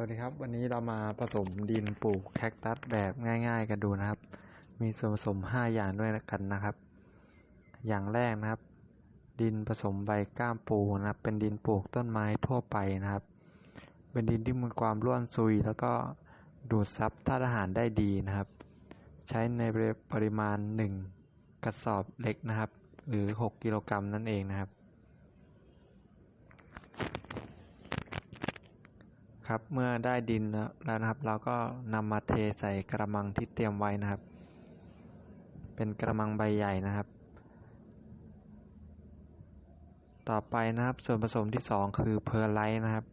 วัสดีครับ วันนี้เรามาผสมดินปลูกแคคตัสแบบง่าย ๆ กันดูนะครับ มีส่วนผสม 5 อย่างด้วยกันนะครับ อย่างแรกนะครับ ดินผสมใบก้ามปูนะครับ เป็นดินปลูกต้นไม้ทั่วไปนะครับ เป็นดินที่มีความร่วนซุย แล้วก็ดูดซับธาตุอาหารได้ดีนะครับ ใช้ในปริมาณ 1 กระสอบเล็กนะครับ หรือ 6 กิโลกรัมนั่นเองนะครับ ครับ เมื่อได้ดินแล้วนะครับ เราก็นำมาเทใส่กระมังที่เตรียมไว้นะครับ เป็นกระมังใบใหญ่นะครับ ต่อไปนะครับส่วนผสมที่ 2 คือเพอร์ไลท์นะครับ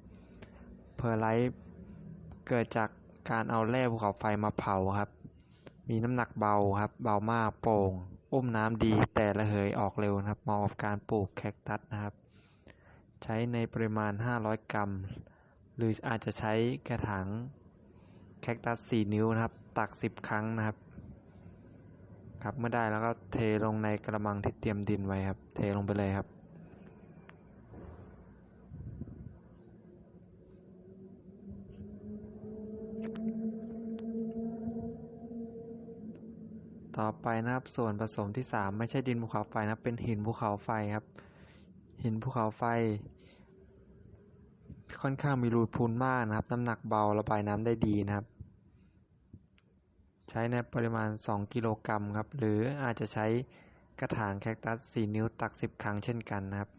เพอร์ไลท์เกิดจากการเอาแร่ภูเขาไฟมาเผาครับ มีน้ำหนักเบาครับ เบามากโปร่ง อุ้มน้ำดีแต่ระเหยออกเร็วนะครับเหมาะกับการปลูกแคคตัสนะครับ ใช้ในปริมาณ 500 กรัม หรืออาจจะใช้กระถางแคคตัสสี่นิ้วนะครับ ตักสิบครั้งนะครับ ครับเมื่อได้แล้วก็เทลงในกระมังที่เตรียมดินไว้ครับ เทลงไปเลยครับ ต่อไปนะครับส่วนผสมที่สามไม่ใช่ดินภูเขาไฟนะเป็นหินภูเขาไฟครับ หินภูเขาไฟ ค่อนข้างมีรูพูนมากนะครับ น้ำหนักเบาระบายน้ำได้ดีนะครับ ใช้ในปริมาณ 2 กิโลกรัมครับ หรืออาจจะใช้กระถางแคคตัส 4 นิ้วตัก 10 ครั้งเช่นกันนะครับ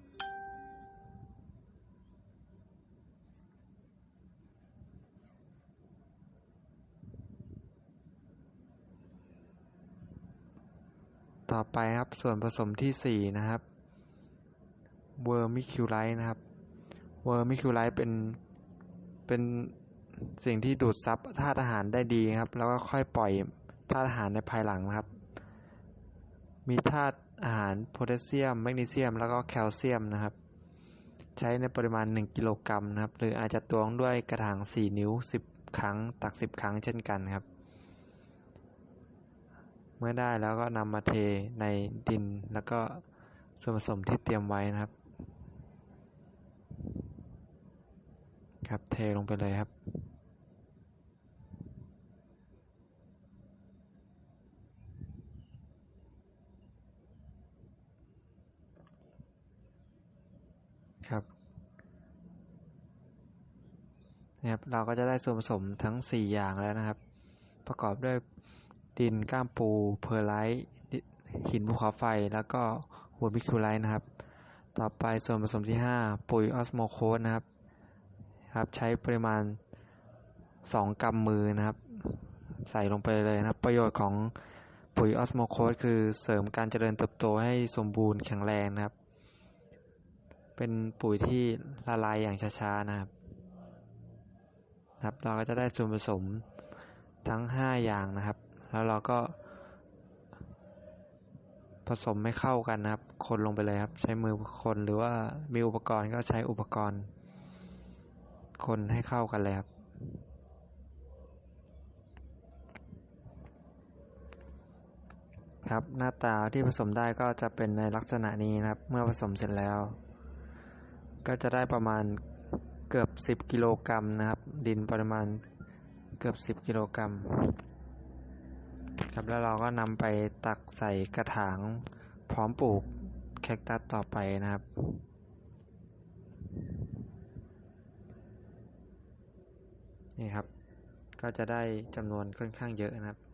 ต่อไปครับส่วนผสมที่ 4 นะครับเวอร์มิคิวไลท์นะครับ เวอร์มิคิวไลท์เป็นเป็นสิ่งที่ดูดซับธาตุอาหารได้ดีครับ แล้วก็ค่อยปล่อยธาตุอาหารในภายหลังนะครับ มีธาตุอาหารโพแทสเซียม แมกนีเซียม แล้วก็แคลเซียมนะครับ ใช้ในปริมาณ 1 กิโลกรัมนะครับ หรืออาจจะตวงด้วยกระถาง 4 นิ้ว 10 ครั้ง ตัก 10 ครั้งเช่นกันครับ เมื่อได้แล้วก็นำมาเทในดินแล้วก็ส่วนผสมที่เตรียมไว้นะครับ ครับ เทลงไปเลยครับ ครับนะครับ เราก็จะได้ส่วนผสมทั้ง 4 อย่างแล้วนะครับ ประกอบด้วยดินก้ามปู เพอร์ไลท์หินภูเขาไฟแล้วก็หัวบิคิวไลท์นะครับ ต่อไปส่วนผสมที่ 5 ปุ๋ยออสโมโคสนะครับ ครับ ใช้ปริมาณ 2กำมือนะครับ ใส่ลงไปเลยนะครับ ประโยชน์ของปุ๋ยออสโมโคสคือเสริมการเจริญเติบโตให้สมบูรณ์แข็งแรงนะครับ เป็นปุ๋ยที่ละลายอย่างช้าๆนะครับครับ เราก็จะได้ส่วนผสมทั้ง 5 อย่างนะครับ แล้วเราก็ผสมไม่เข้ากันนะครับ คนลงไปเลยครับ ใช้มือคนหรือว่ามีอุปกรณ์ก็ใช้อุปกรณ์ คนให้เข้ากันเลยครับ ครับหน้าตาที่ผสมได้ก็จะเป็นในลักษณะนี้นะครับ เมื่อผสมเสร็จแล้ว ก็จะได้ประมาณเกือบ 10 กิโลกรัมนะครับ ดินปริมาณเกือบ 10 กิโลกรัมครับแล้วเราก็นำไปตักใส่กระถางพร้อมปลูกแคคตัสต่อไปนะครับ นี่ครับ ก็จะได้จำนวนค่อนข้างเยอะนะครับ